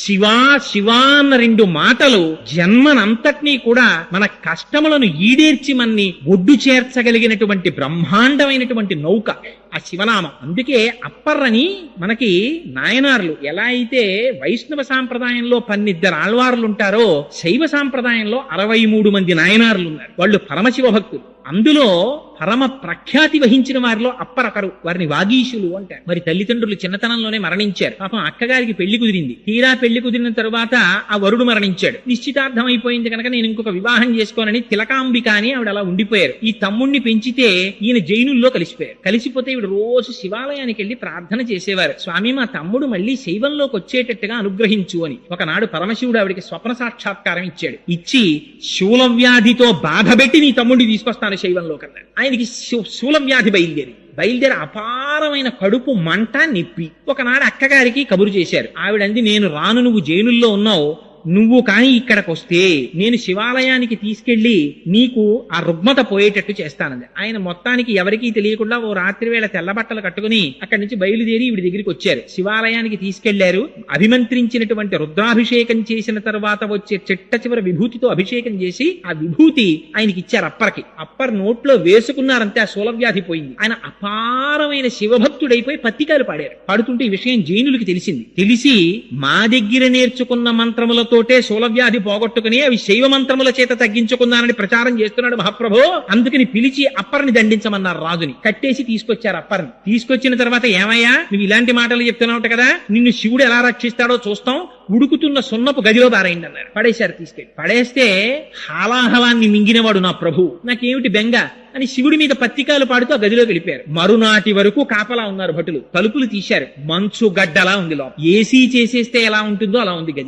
శివా శివా అన్న రెండు మాటలు జన్మనంతటినీ కూడా మన కష్టములను ఈడేర్చి మన్ని ఒడ్డు చేర్చగలిగినటువంటి బ్రహ్మాండమైనటువంటి నౌక ఆ శివనామం. అందుకే అప్పర్రని మనకి నాయనార్లు ఎలా అయితే వైష్ణవ సాంప్రదాయంలో పన్నిద్దరు ఆళ్వార్లు ఉంటారో శైవ సాంప్రదాయంలో అరవై మూడు మంది నాయనార్లు ఉన్నారు వాళ్ళు పరమశివ భక్తులు. అందులో పరమ ప్రఖ్యాతి వహించిన వారిలో అప్పరకరు వారిని వాగీషులు అంటారు. మరి తల్లిదండ్రులు చిన్నతనంలోనే మరణించారు. పాపం అక్కగారికి పెళ్ళి కుదిరింది. తీరా పెళ్ళి కుదిరిన తరువాత ఆ వరుడు మరణించాడు. నిశ్చితార్థం అయిపోయింది కనుక నేను ఇంకొక వివాహం చేసుకోనని తిలకాంబిక అని ఆవిడ అలా ఉండిపోయారు. ఈ తమ్ముణ్ణి పెంచితే ఈయన జైనుల్లో కలిసిపోయారు. కలిసిపోతే ఈవిడ రోజు శివాలయానికి వెళ్ళి ప్రార్థన చేసేవారు. స్వామి మా తమ్ముడు మళ్ళీ శైవంలోకి వచ్చేటట్టుగా అనుగ్రహించు అని ఒకనాడు పరమశివుడు ఆవిడికి స్వప్న సాక్షాత్కారం ఇచ్చాడు. ఇచ్చి శూలవ్యాధితో బాధపెట్టి నీ తమ్ముడిని తీసుకొస్తాను శైవంలోకి అన్నాడు ఆయనకి శూలం వ్యాధి బయలుదేరి. బయలుదేరి అపారమైన కడుపు మంట నిప్పి. ఒకనాడు అక్కగారికి కబురు చేశారు. ఆవిడంది నేను రాను నువ్వు జైలుల్లో ఉన్నావు. నువ్వు కాని ఇక్కడికి వస్తే నేను శివాలయానికి తీసుకెళ్ళి నీకు ఆ రుగ్మత పోయేటట్టు చేస్తానంది. ఆయన మొత్తానికి ఎవరికీ తెలియకుండా ఓ రాత్రి వేళ తెల్లబట్టలు కట్టుకుని అక్కడి నుంచి బయలుదేరి ఇవిడి దగ్గరికి వచ్చారు. శివాలయానికి తీసుకెళ్ళారు. అభిమంత్రించినటువంటి రుద్రాభిషేకం చేసిన తర్వాత వచ్చే చిట్ట చివరి విభూతితో అభిషేకం చేసి ఆ విభూతి ఆయనకి ఇచ్చారు అప్పర్కి. అప్పర్ నోట్లో వేసుకున్నారంతే ఆ శూలవ్యాధి పోయింది. ఆయన అపారమైన శివభక్తుడైపోయి పత్తికాలు పాడారు. పాడుతుంటే ఈ విషయం జైనులకి తెలిసింది. తెలిసి మా దగ్గర నేర్చుకున్న మంత్రములతో మంత్రములతోటే శూలవ్యాధి పోగొట్టుకుని అవి శైవ మంత్రముల చేత తగ్గించుకున్నానని ప్రచారం చేస్తున్నాడు మహాప్రభు. అందుకని పిలిచి అప్పర్ని దండించమన్నారు రాజుని. కట్టేసి తీసుకొచ్చారు అప్పర్ని. తీసుకొచ్చిన తర్వాత ఏమయ్యా? నువ్వు ఇలాంటి మాటలు చెప్తున్నావు కదా? నిన్ను శివుడు ఎలా రక్షిస్తాడో చూస్తాం. ఉడుకుతున్న సున్నపు గదిలో బారైంది అన్నారు పడేశారు తీసుకెళ్ళి. పడేస్తే హాలాహలాన్ని మింగినవాడు నా ప్రభు. నాకేమిటి బెంగ? అని శివుడి మీద పత్తికాలు పాడుతూ ఆ గదిలోకి వెళ్ళిపోయారు. మరునాటి వరకు కాపలా ఉన్నారు భటులు. తలుపులు తీశారు. మంచు గడ్డలా ఉంది లోపల. ఏసీ చేసేస్తే ఎలా ఉంటుందో అలా ఉంది గది.